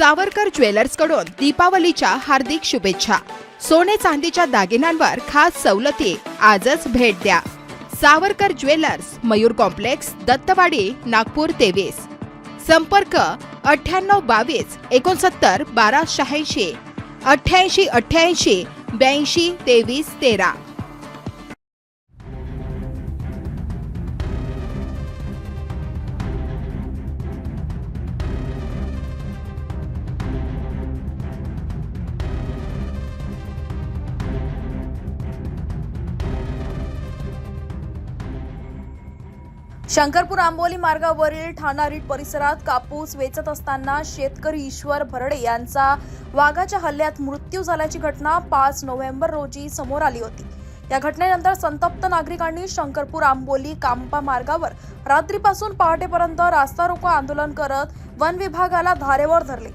सावरकर ज्वेलर्सकडून दीपावलीच्या हार्दिक शुभेच्छा. सोने चांदीच्या दागिन्यांवर खास सवलती आजच भेट द्या. सावरकर ज्वेलर्स मयूर कॉम्प्लेक्स दत्तवाडी नागपूर तेवीस. संपर्क अठ्ठ्याण्णव बावीस एकोणसत्तर बारा शहाऐंशी अठ्ठ्याऐंशी अठ्ठ्याऐंशी ब्याऐंशी तेवीस तेरा. शंकरपूर आंबोली मार्गावरील ठाणा रीट परिसरात कापूस वेचत असताना शेतकरी ईश्वर भरडे यांचा वाघाच्या हल्ल्यात मृत्यू झाल्याची घटना पाच नोव्हेंबर रोजी समोर आली होती. या घटनेनंतर संतप्त नागरिकांनी शंकरपूर आंबोली कांपा मार्गावर रात्रीपासून पहाटेपर्यंत रास्ता रोको आंदोलन करत वन विभागाला धारेवर धरले.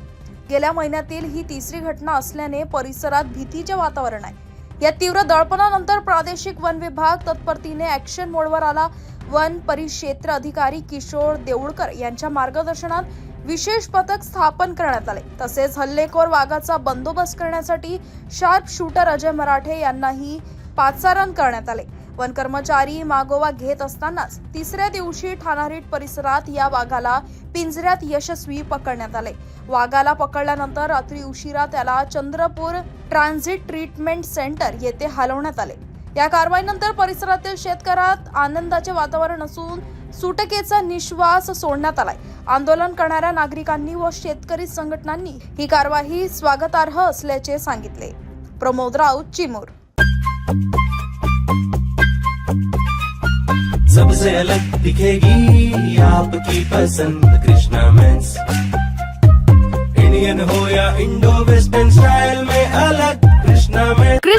गेल्या महिन्यातील ही तिसरी घटना असल्याने परिसरात भीतीचे वातावरण आहे. या तीव्र दळपणानंतर प्रादेशिक वन विभाग तत्परतीने ऍक्शन मोडवर आला. वन परिक्षेत्र अधिकारी किशोर देऊळकर यांच्या मार्गदर्शनात विशेष पथक स्थापन करण्यात आले. तसेच हल्लेखोर वाघाचा बंदोबस्त करण्यासाठी शार्प शूटर अजय मराठे यांनाही पाचारण करण्यात आले. वन कर्मचारी मागोवा घेत असतानाच तिसऱ्या दिवशी ठाणारीट परिसरात या वाघाला पिंजऱ्यात यशस्वी पकडण्यात आले. वाघाला पकडल्यानंतर रात्री उशिरा त्याला चंद्रपूर ट्रान्झिट ट्रीटमेंट सेंटर येथे हलवण्यात आले. या कारवाईनंतर परिसरातील शेतकऱ्यात आनंदाचे वातावरण असून सुटकेचा निश्वास सोडण्यात आलाय. आंदोलन करणाऱ्या नागरिकांनी व शेतकरी संघटनांनी ही कारवाई स्वागतार्ह असल्याचे सांगितले. प्रमोद राऊत चिमूर. सबसे अलग दिखेगी आपकी पसंद कृष्णा मेंस। इंडियन हो या indo western style